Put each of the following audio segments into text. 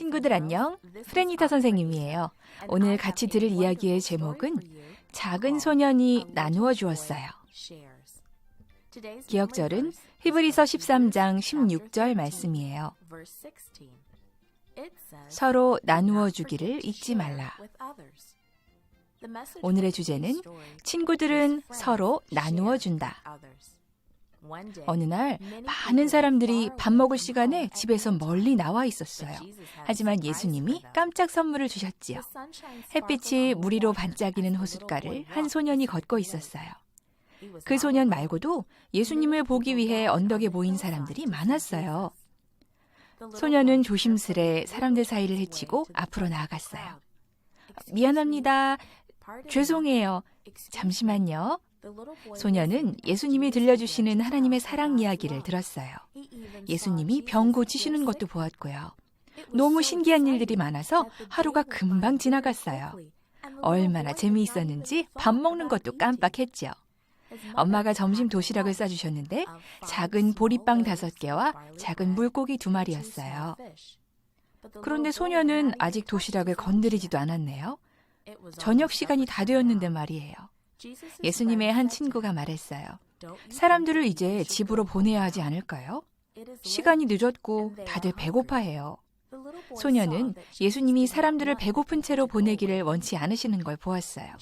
친구들 안녕. 프레니타 선생님이에요. 오늘 같이 들을 이야기의 제목은 작은 소년이 나누어 주었어요. 기억절은 히브리서 13장 16절 말씀이에요. 서로 나누어 주기를 잊지 말라. 오늘의 주제는 친구들은 서로 나누어 준다. 어느 날 많은 사람들이 밥 먹을 시간에 집에서 멀리 나와 있었어요. 하지만 예수님이 깜짝 선물을 주셨지요. 햇빛이 무리로 반짝이는 호숫가를 한 소년이 걷고 있었어요. 그 소년 말고도 예수님을 보기 위해 언덕에 모인 사람들이 많았어요. 소년은 조심스레 사람들 사이를 헤치고 앞으로 나아갔어요. 미안합니다. 죄송해요. 잠시만요. 소년은 예수님이 들려주시는 하나님의 사랑 이야기를 들었어요. 예수님이 병 고치시는 것도 보았고요. 너무 신기한 일들이 많아서 하루가 금방 지나갔어요. 얼마나 재미있었는지 밥 먹는 것도 깜빡했죠. 엄마가 점심 도시락을 싸주셨는데 작은 보리빵 다섯 개와 작은 물고기 두 마리였어요. 그런데 소녀는 아직 도시락을 건드리지도 않았네요. 저녁 시간이 다 되었는데 말이에요. 예수님의 한 친구가 말했어요. 사람들을 이제 집으로 보내야 하지 않을까요? 시간이 늦었고 다들 배고파해요. 소녀는 예수님이 사람들을 배고픈 채로 보내기를 원치 않으시는 걸 보았어요.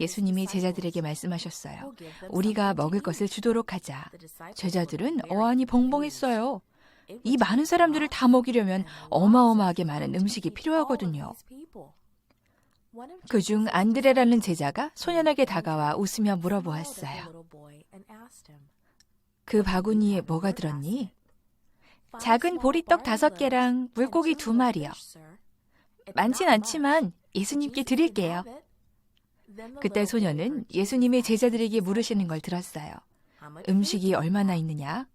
예수님이 제자들에게 말씀하셨어요. 우리가 먹을 것을 주도록 하자. 제자들은 어안이 벙벙했어요. 이 많은 사람들을 다 먹이려면 어마어마하게 많은 음식이 필요하거든요. 그중 안드레라는 제자가 소년에게 다가와 웃으며 물어보았어요. 그 바구니에 뭐가 들었니? 작은 보리떡 다섯 개랑 물고기 두 마리요. 많진 않지만 예수님께 드릴게요. 그때 소년은 예수님의 제자들에게 물으시는 걸 들었어요. 음식이 얼마나 있느냐?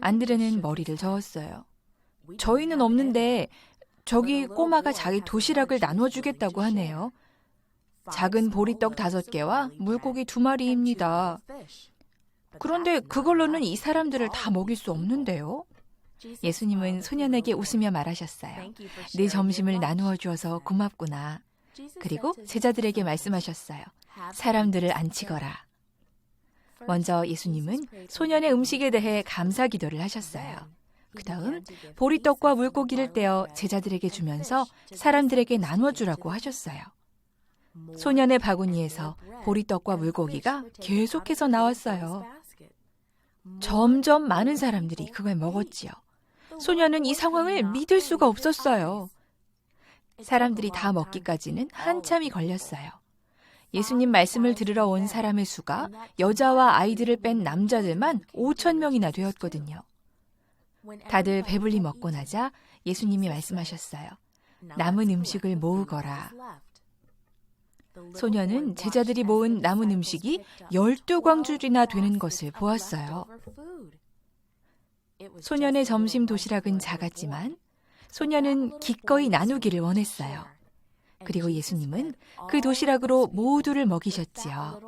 안드레는 머리를 저었어요. 저희는 없는데 저기 꼬마가 자기 도시락을 나눠주겠다고 하네요. 작은 보리떡 다섯 개와 물고기 두 마리입니다. 그런데 그걸로는 이 사람들을 다 먹일 수 없는데요. 예수님은 소년에게 웃으며 말하셨어요. 네 점심을 나누어 주어서 고맙구나. 그리고 제자들에게 말씀하셨어요. 사람들을 앉히거라. 먼저 예수님은 소년의 음식에 대해 감사 기도를 하셨어요. 그 다음 보리떡과 물고기를 떼어 제자들에게 주면서 사람들에게 나누어 주라고 하셨어요. 소년의 바구니에서 보리떡과 물고기가 계속해서 나왔어요. 점점 많은 사람들이 그걸 먹었지요. 소년은 이 상황을 믿을 수가 없었어요. 사람들이 다 먹기까지는 한참이 걸렸어요. 예수님 말씀을 들으러 온 사람의 수가 여자와 아이들을 뺀 남자들만 5천 명이나 되었거든요. 다들 배불리 먹고 나자 예수님이 말씀하셨어요. 남은 음식을 모으거라. 소년은 제자들이 모은 남은 음식이 열두 광줄이나 되는 것을 보았어요. 소년의 점심 도시락은 작았지만 소년은 기꺼이 나누기를 원했어요. 그리고 예수님은 그 도시락으로 모두를 먹이셨지요.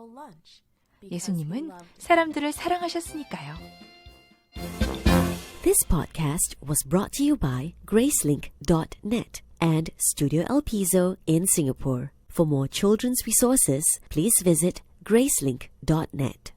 예수님은 사람들을 사랑하셨으니까요. This podcast was brought to you by Gracelink.net and Studio El Piso in Singapore. For more children's resources, please visit Gracelink.net.